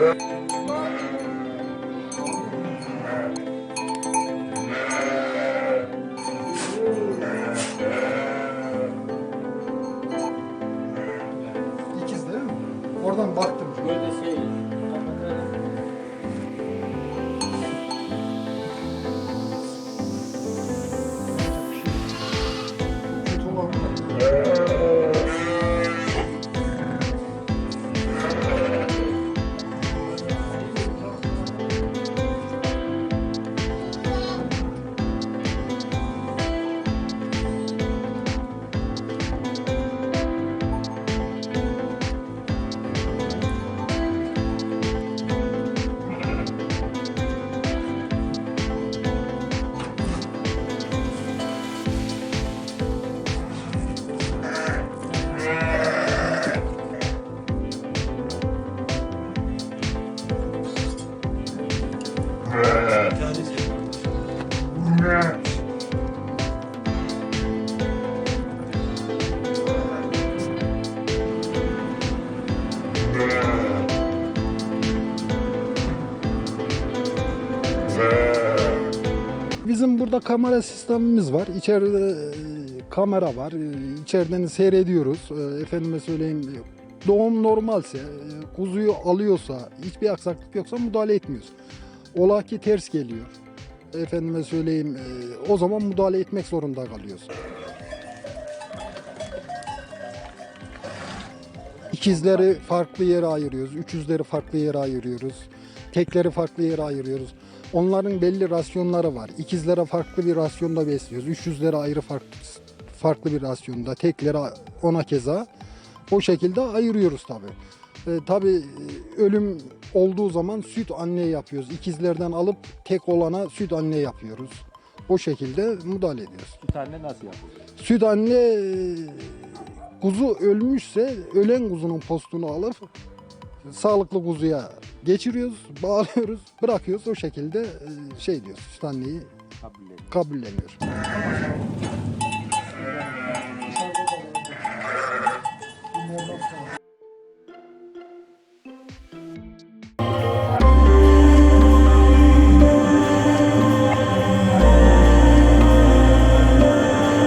İkiz değil mi? Oradan bak Bizim burada kamera sistemimiz var. İçeride e, kamera var. E, içeriden seyrediyoruz. E, efendime söyleyeyim doğum normalse, kuzuyu alıyorsa, hiçbir aksaklık yoksa müdahale etmiyoruz. Ola ki ters geliyor. Efendime söyleyeyim e, o zaman müdahale etmek zorunda kalıyoruz. İkizleri farklı yere ayırıyoruz. Üçüzleri farklı yere ayırıyoruz. Tekleri farklı yere ayırıyoruz. Onların belli rasyonları var. İkizlere farklı bir rasyonda besliyoruz. Üçüzlere ayrı farklı, farklı bir rasyonda. Teklere ona keza. O şekilde ayırıyoruz tabii. E, tabii e, ölüm olduğu zaman süt anne yapıyoruz. İkizlerden alıp tek olana süt anne yapıyoruz. O şekilde müdahale ediyoruz. Bir tane nasıl yapılıyor? Süt anne e, kuzu ölmüşse ölen kuzunun postunu alıp sağlıklı kuzuya geçiriyoruz, bağlıyoruz, bırakıyoruz. O şekilde e, şey diyoruz, süt anneyi Kabul edin. kabulleniyor.